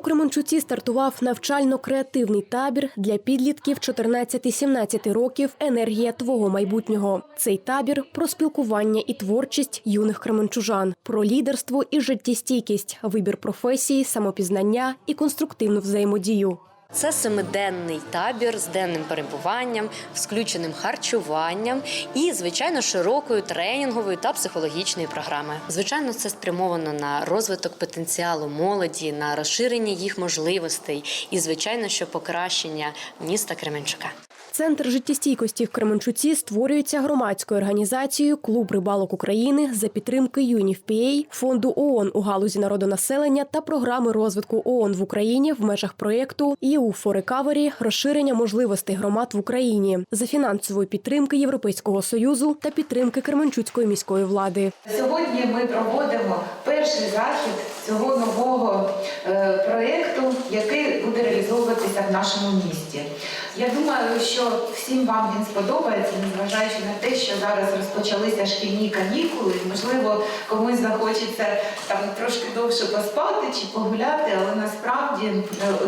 Кременчуці стартував навчально-креативний табір для підлітків 14-17 років Енергія твого майбутнього. Цей табір про спілкування і творчість юних кременчужан, про лідерство і життєстійкість, вибір професії, самопізнання і конструктивну взаємодію. Це семиденний табір з денним перебуванням, включеним харчуванням і, звичайно, широкою тренінговою та психологічною програмою. Звичайно, це спрямовано на розвиток потенціалу молоді, на розширення їх можливостей і, звичайно, що покращення міста Кременчука. Центр життєстійкості в Кременчуці створюється громадською організацією Клуб рибалок України за підтримки UNFPA, фонду ООН у галузі народонаселення та програми розвитку ООН в Україні в межах проєкту EU for Recovery – розширення можливостей громад в Україні за фінансової підтримки Європейського союзу та підтримки Кременчуцької міської влади. Сьогодні ми проводимо перший захід цього нового е, проєкту, який буде реалізовуватися в нашому місті. Я думаю, що всім вам він сподобається, незважаючи на те, що зараз розпочалися шкільні канікули, можливо, комусь захочеться там трошки довше поспати чи погуляти, але насправді е,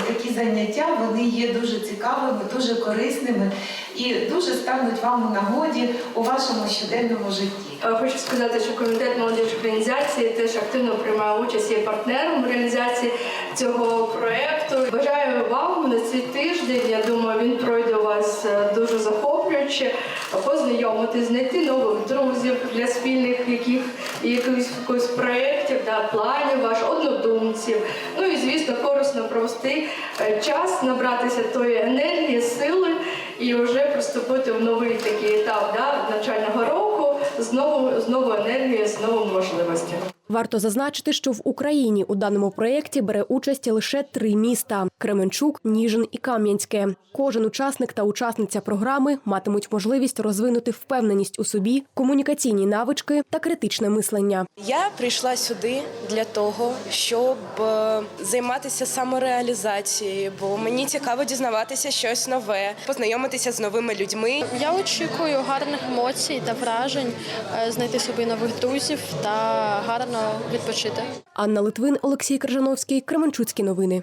такі заняття вони є дуже цікавими, дуже корисними і дуже стануть вам у нагоді у вашому щоденному житті. Е, Хочу сказати, що комітет молодіжної організації теж активно приймає участь і партнером в реалізації цього проекту. Бажаю вам на цей тиждень. Я думаю, він пройде у вас е, дуже захоплююче. Познайомити, знайти нових друзів для спільних яких якихось якихось проєктів, да, планів, ваших однодумців. Ну і звісно, корисно провести е, час, набратися тої енергії, сили і вже приступити в новий такий етап да, навчального року знову з новою енергією, з новими можливостями. Варто зазначити, що в Україні у даному проєкті бере участь лише три міста: Кременчук, Ніжин і Кам'янське. Кожен учасник та учасниця програми матимуть можливість розвинути впевненість у собі, комунікаційні навички та критичне мислення. Я прийшла сюди для того, щоб е, займатися самореалізацією, бо мені цікаво дізнаватися щось нове, познайомитися з новими людьми. Я очікую гарних емоцій та вражень, е, знайти собі нових друзів та гарно відпочити. Анна Литвин, Олексій Крижановський, Кременчуцькі новини.